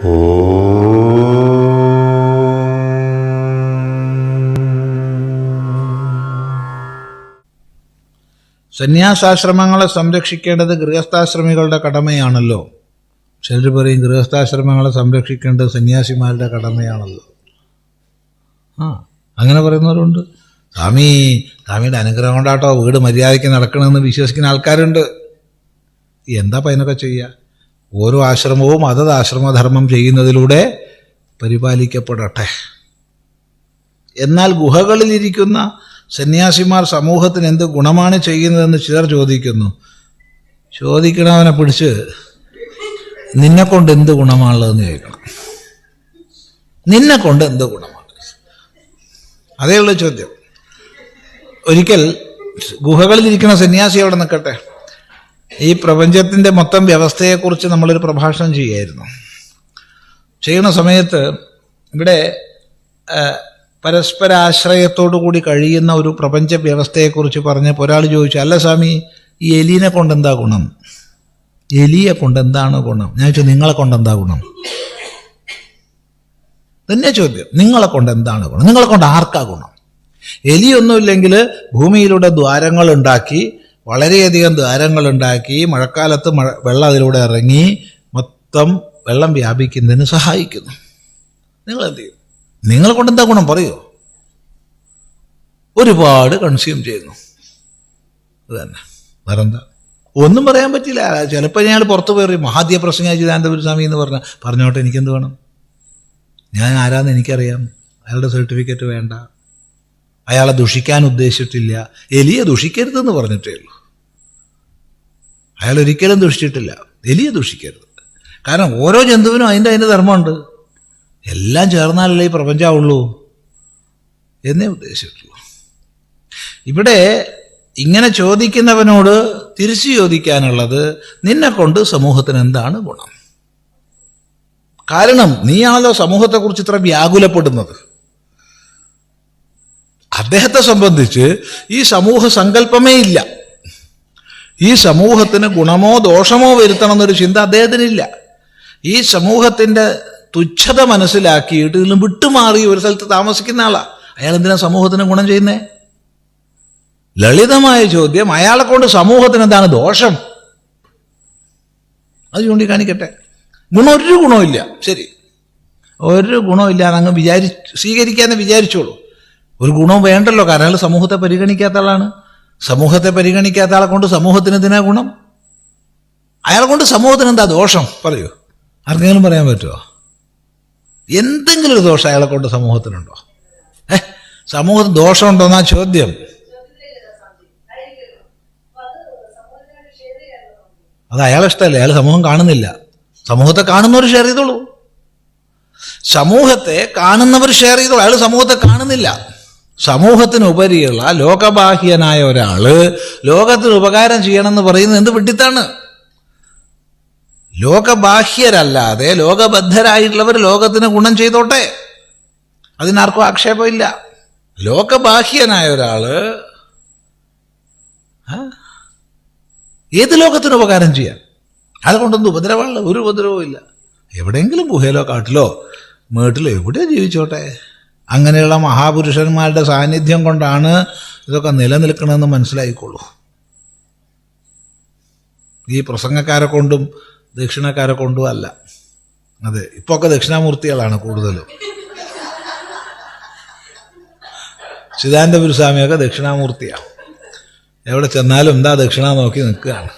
സന്യാസാശ്രമങ്ങളെ സംരക്ഷിക്കേണ്ടത് ഗൃഹസ്ഥാശ്രമികളുടെ കടമയാണല്ലോ. ചിലർ പറയും ഗൃഹസ്ഥാശ്രമങ്ങളെ സംരക്ഷിക്കേണ്ടത് സന്യാസിമാരുടെ കടമയാണല്ലോ. ആ അങ്ങനെ പറയുന്നവരുണ്ട്. സ്വാമി സ്വാമിയുടെ അനുഗ്രഹം കൊണ്ടാട്ടോ വീട് മര്യാദയ്ക്ക് നടക്കണമെന്ന് വിശ്വസിക്കുന്ന ആൾക്കാരുണ്ട്. എന്താ അപ്പം ചെയ്യുക ഓരോ ആശ്രമവും അതത് ആശ്രമധർമ്മം ചെയ്യുന്നതിലൂടെ പരിപാലിക്കപ്പെടട്ടെ. എന്നാൽ ഗുഹകളിലിരിക്കുന്ന സന്യാസിമാർ സമൂഹത്തിന് എന്ത് ഗുണമാണ് ചെയ്യുന്നതെന്ന് ചിലർ ചോദിക്കുന്നു. ചോദിക്കണവനെ പിടിച്ച് നിന്നെ കൊണ്ട് എന്ത് ഗുണമാണുള്ളതെന്ന് ചോദിക്കണം. നിന്നെ കൊണ്ട് എന്ത് ഗുണമാണ്? അതേ ഉള്ള ചോദ്യം. ഒരിക്കൽ ഗുഹകളിലിരിക്കുന്ന സന്യാസി അവിടെ നിൽക്കട്ടെ. ഈ പ്രപഞ്ചത്തിന്റെ മൊത്തം വ്യവസ്ഥയെക്കുറിച്ച് നമ്മളൊരു പ്രഭാഷണം ചെയ്യായിരുന്നു ചെയ്യുന്ന സമയത്ത് ഇവിടെ പരസ്പരാശ്രയത്തോടു കൂടി കഴിയുന്ന ഒരു പ്രപഞ്ച വ്യവസ്ഥയെക്കുറിച്ച് പറഞ്ഞപ്പോൾ ഒരാൾ ചോദിച്ചു അല്ല സ്വാമി ഈ എലീനെ കൊണ്ടെന്താ ഗുണം? എലിയെ കൊണ്ടെന്താണ് ഗുണം? ഞാൻ ചോദിച്ചു നിങ്ങളെ കൊണ്ടെന്താ ഗുണം? തന്നെ ചോദ്യം നിങ്ങളെ കൊണ്ട് എന്താണ് ഗുണം? നിങ്ങളെ കൊണ്ട് ആർക്കാ ഗുണം? എലിയൊന്നുമില്ലെങ്കിൽ ഭൂമിയിലൂടെ ദ്വാരങ്ങൾ ഉണ്ടാക്കി വളരെയധികം ദ്വാരങ്ങളുണ്ടാക്കി മഴക്കാലത്ത് മഴ വെള്ളം അതിലൂടെ ഇറങ്ങി മൊത്തം വെള്ളം വ്യാപിക്കുന്നതിന് സഹായിക്കുന്നു. നിങ്ങൾ എന്ത് ചെയ്യും നിങ്ങളെ കൊണ്ട് എന്താ ഗുണം പറയോ? ഒരുപാട് കൺസ്യൂം ചെയ്യുന്നു. അത് തന്നെ. വേറെന്താ? ഒന്നും പറയാൻ പറ്റില്ല. ചിലപ്പോൾ ഞാൻ പുറത്തു പോയി മഹാദ്യ പ്രസംഗ ചിദാനന്ദപുര സ്വാമി എന്ന് പറഞ്ഞാൽ പറഞ്ഞോട്ടെ എനിക്കെന്ത് വേണം? ഞാൻ ആരാന്ന് എനിക്കറിയാം. അയാളുടെ സർട്ടിഫിക്കറ്റ് വേണ്ട. അയാളെ ദുഷിക്കാൻ ഉദ്ദേശിച്ചിട്ടില്ല. എലിയെ ദുഷിക്കരുതെന്ന് പറഞ്ഞിട്ടേ ഉള്ളൂ. അയാൾ ഒരിക്കലും ദുഷിച്ചിട്ടില്ല. എലിയെ ദുഷിക്കരുത്. കാരണം ഓരോ ജന്തുവിനും അതിന്റെ അതിന്റെ ധർമ്മമുണ്ട്. എല്ലാം ചേർന്നാലല്ലേ ഈ പ്രപഞ്ചമുള്ളൂ എന്നേ ഉദ്ദേശിച്ചിട്ടുള്ളൂ. ഇവിടെ ഇങ്ങനെ ചോദിക്കുന്നവനോട് തിരിച്ചു ചോദിക്കാനുള്ളത് നിന്നെ കൊണ്ട് സമൂഹത്തിന് എന്താണ് ഗുണം? കാരണം നീയാണല്ലോ സമൂഹത്തെക്കുറിച്ച് ഇത്ര വ്യാകുലപ്പെടുന്നത്. അദ്ദേഹത്തെ സംബന്ധിച്ച് ഈ സമൂഹ സങ്കല്പമേ ഇല്ല. ഈ സമൂഹത്തിന് ഗുണമോ ദോഷമോ വരുത്തണം എന്നൊരു ചിന്ത അദ്ദേഹത്തിനില്ല. ഈ സമൂഹത്തിന്റെ തുച്ഛത മനസ്സിലാക്കിയിട്ട് ഇതിൽ വിട്ടുമാറി ഒരു സ്ഥലത്ത് താമസിക്കുന്ന ആളാ. അയാൾ എന്തിനാ സമൂഹത്തിന് ഗുണം ചെയ്യുന്നേ? ലളിതമായ ചോദ്യം അയാളെ കൊണ്ട് സമൂഹത്തിന് എന്താണ് ദോഷം? അത് ചൂണ്ടിക്കാണിക്കട്ടെ. ഗുണം ഒരു ഗുണമില്ല ശരി. ഒരു ഗുണമില്ല അങ്ങ് വിചാരി സ്വീകരിക്കാന്ന് വിചാരിച്ചോളൂ. ഒരു ഗുണവും വേണ്ടല്ലോ കാരണം സമൂഹത്തെ പരിഗണിക്കാത്ത ആളാണ്. സമൂഹത്തെ പരിഗണിക്കാത്ത ആളെ കൊണ്ട് സമൂഹത്തിന് എന്തിനാ ഗുണം? അയാളെ കൊണ്ട് സമൂഹത്തിന് എന്താ ദോഷം? പറയൂ. ആർക്കെങ്കിലും പറയാൻ പറ്റുമോ എന്തെങ്കിലും ഒരു ദോഷം അയാളെ കൊണ്ട് സമൂഹത്തിനുണ്ടോ? ഏ സമൂഹത്തിന് ദോഷമുണ്ടോ എന്നാ ചോദ്യം. അത് അയാളെ ഇഷ്ടമല്ല? അയാൾ സമൂഹം കാണുന്നില്ല. സമൂഹത്തെ കാണുന്നവർ ഷെയർ ചെയ്തോളൂ. സമൂഹത്തെ കാണുന്നവർ ഷെയർ ചെയ്തോളൂ. അയാൾ സമൂഹത്തെ കാണുന്നില്ല. സമൂഹത്തിന് ഉപരിയുള്ള ലോകബാഹ്യനായ ഒരാൾ ലോകത്തിന് ഉപകാരം ചെയ്യണമെന്ന് പറയുന്നത് എന്ത് വിഡ്ഢിത്താണ്? ലോകബാഹ്യരല്ലാതെ ലോകബദ്ധരായിട്ടുള്ളവർ ലോകത്തിന് ഗുണം ചെയ്തോട്ടെ. അതിനാർക്കും ആക്ഷേപമില്ല. ലോകബാഹ്യനായ ഒരാൾ ഏത് ലോകത്തിന് ഉപകാരം ചെയ്യാൻ? അതുകൊണ്ടൊന്നും ഉപദ്രവമുള്ള ഒരു ഉപദ്രവവും ഇല്ല. എവിടെയെങ്കിലും ഗുഹയിലോ കാട്ടിലോ മേട്ടിലോ എവിടെയോ ജീവിച്ചോട്ടെ. അങ്ങനെയുള്ള മഹാപുരുഷന്മാരുടെ സാന്നിധ്യം കൊണ്ടാണ് ഇതൊക്കെ നിലനിൽക്കണമെന്ന് മനസ്സിലായിക്കോളൂ. ഈ പ്രസംഗക്കാരെ കൊണ്ടും ദക്ഷിണക്കാരെ കൊണ്ടും അല്ല. അതെ ഇപ്പോൾ ഒക്കെ ദക്ഷിണാമൂർത്തികളാണ് കൂടുതലും. സ്വാമിയൊക്കെ ദക്ഷിണാമൂർത്തിയാണ്. എവിടെ ചെന്നാലും എന്താ ദക്ഷിണ നോക്കി നിൽക്കുകയാണ്.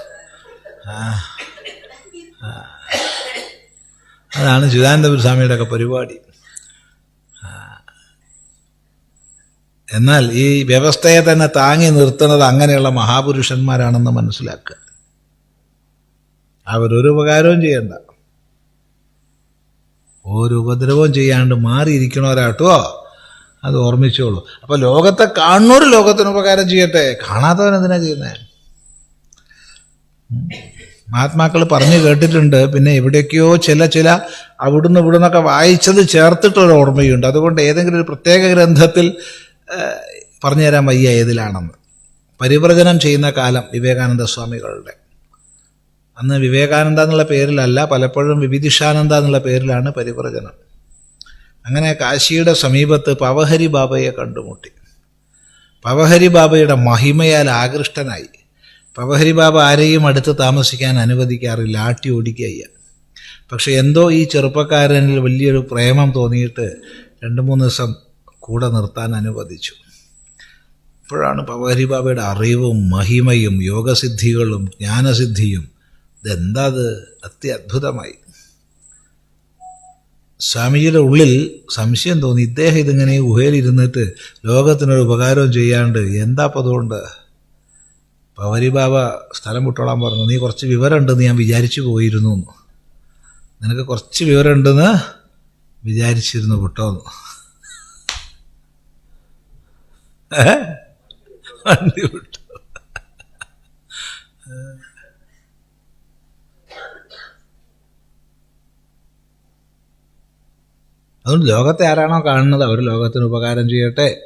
അതാണ് ചിദാനന്ദപുരസ്വാമിയുടെ ഒക്കെ പരിപാടി. എന്നാൽ ഈ വ്യവസ്ഥയെ തന്നെ താങ്ങി നിർത്തുന്നത് അങ്ങനെയുള്ള മഹാപുരുഷന്മാരാണെന്ന് മനസ്സിലാക്കുക. അവരൊരു ഉപകാരവും ചെയ്യണ്ട. ഒരു ഉപദ്രവവും ചെയ്യാണ്ട് മാറിയിരിക്കണവരാട്ടോ അത് ഓർമ്മിച്ചോളൂ. അപ്പൊ ലോകത്തെ കാണുന്നൊരു ലോകത്തിന് ഉപകാരം ചെയ്യട്ടെ? കാണാത്തവൻ എന്തിനാ ചെയ്യുന്നത് മഹാത്മാക്കൾ പറഞ്ഞു കേട്ടിട്ടുണ്ട് പിന്നെ എവിടേക്കോ ചില ചില അവിടുന്ന് ഇവിടുന്നൊക്കെ വായിച്ചത് ചേർത്തിട്ടൊരു ഓർമ്മയുണ്ട്. അതുകൊണ്ട് ഏതെങ്കിലും ഒരു പ്രത്യേക ഗ്രന്ഥത്തിൽ പറഞ്ഞു തരാൻ വയ്യ ഏതിലാണെന്ന്. പരിവ്രജനം ചെയ്യുന്ന കാലം വിവേകാനന്ദ സ്വാമികളുടെ. അന്ന് വിവേകാനന്ദ എന്നുള്ള പേരിലല്ല പലപ്പോഴും വിവിധിഷാനന്ദ എന്നുള്ള പേരിലാണ് പരിവ്രജനം. അങ്ങനെ കാശിയുടെ സമീപത്ത് പവഹരി ബാബയെ കണ്ടുമുട്ടി. പവഹരി ബാബയുടെ മഹിമയാൽ ആകൃഷ്ടനായി. പവഹരി ബാബ ആരെയും അടുത്ത് താമസിക്കാൻ അനുവദിക്കാറില്ല ആട്ടി ഓടിക്കുക പക്ഷേ എന്തോ ഈ ചെറുപ്പക്കാരനിൽ വലിയൊരു പ്രേമം തോന്നിയിട്ട് രണ്ട് മൂന്ന് ദിവസം കൂടെ നിർത്താൻ അനുവദിച്ചു. ഇപ്പോഴാണ് പവഹരി ബാബയുടെ അറിവും മഹിമയും യോഗസിദ്ധികളും ജ്ഞാനസിദ്ധിയും ഇതെന്താ അത്? അത്യത്ഭുതമായി. സ്വാമിജിയുടെ ഉള്ളിൽ സംശയം തോന്നി. ഇദ്ദേഹം ഇതിങ്ങനെ ഉഹയിലിരുന്നിട്ട് ലോകത്തിനൊരു ഉപകാരവും ചെയ്യാണ്ട് എന്താ അപ്പം അതുകൊണ്ട്? പവരി ബാബ സ്ഥലം വിട്ടോളാൻ പറഞ്ഞു. നീ കുറച്ച് വിവരമുണ്ടെന്ന് ഞാൻ വിചാരിച്ചു പോയിരുന്നു. നിനക്ക് കുറച്ച് വിവരമുണ്ടെന്ന് വിചാരിച്ചിരുന്നു വിട്ടോന്നു? വണ്ടി വിട്ടു അതുകൊണ്ട് ലോകത്തെ ആരാണോ കാണുന്നത് അവർ ലോകത്തിന് ഉപകാരം ചെയ്യട്ടെ.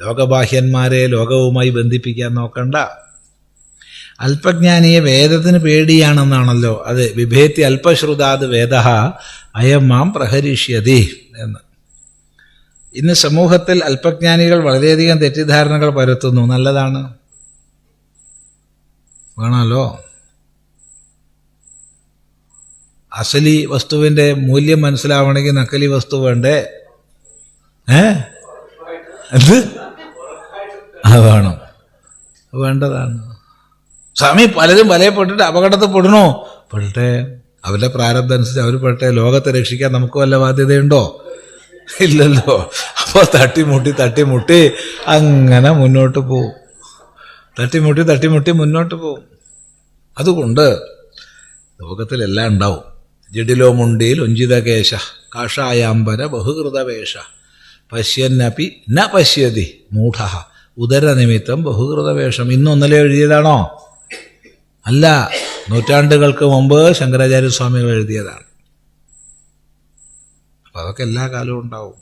ലോകബാഹ്യന്മാരെ ലോകവുമായി ബന്ധിപ്പിക്കാൻ നോക്കണ്ട. അല്പജ്ഞാനിയെ വേദത്തിന് പേടിയാണെന്നാണല്ലോ. അത് വിഭേത്തി അല്പശ്രുതാത് വേദ അയം മാം പ്രഹരിഷ്യതി എന്ന്. ഇന്ന് സമൂഹത്തിൽ അല്പജ്ഞാനികൾ വളരെയധികം തെറ്റിദ്ധാരണകൾ പരത്തുന്നു. നല്ലതാണ്. വേണമല്ലോ. അസലി വസ്തുവിന്റെ മൂല്യം മനസ്സിലാവണമെങ്കിൽ നക്കലി വസ്തു വേണ്ടേ? ഏ? എന്ത്? അത് വേണം. വേണ്ടതാണ്. സ്വാമി പലരും വലയപ്പെട്ടിട്ട് അപകടത്തിൽ പെടണോ? പെടട്ടെ. അവരുടെ പ്രാരംഭം അനുസരിച്ച് അവർ പെട്ടെ ലോകത്തെ രക്ഷിക്കാൻ നമുക്ക് വല്ല ബാധ്യതയുണ്ടോ? ഇല്ലല്ലോ. അപ്പോൾ തട്ടിമുട്ടി തട്ടിമുട്ടി അങ്ങനെ മുന്നോട്ട് പോവും. തട്ടിമുട്ടി തട്ടിമുട്ടി മുന്നോട്ട് പോവും. അതുകൊണ്ട് ലോകത്തിലെല്ലാം ഉണ്ടാവും. ജഡിലോ മുണ്ടിയിൽ ഉഞ്ചിതകേശ കാഷായാംബര ബഹുകൃതവേഷ. പശ്യന്നപി ന പശ്യതി മൂഢ. ഉദരനിമിത്തം ബഹുകൃതവേഷം. ഇന്നൊന്നലെ എഴുതിയതാണോ? അല്ല നൂറ്റാണ്ടുകൾക്ക് മുമ്പ് ശങ്കരാചാര്യസ്വാമികൾ എഴുതിയതാണ്. അപ്പോൾ അതൊക്കെ എല്ലാ കാലവും ഉണ്ടാവും.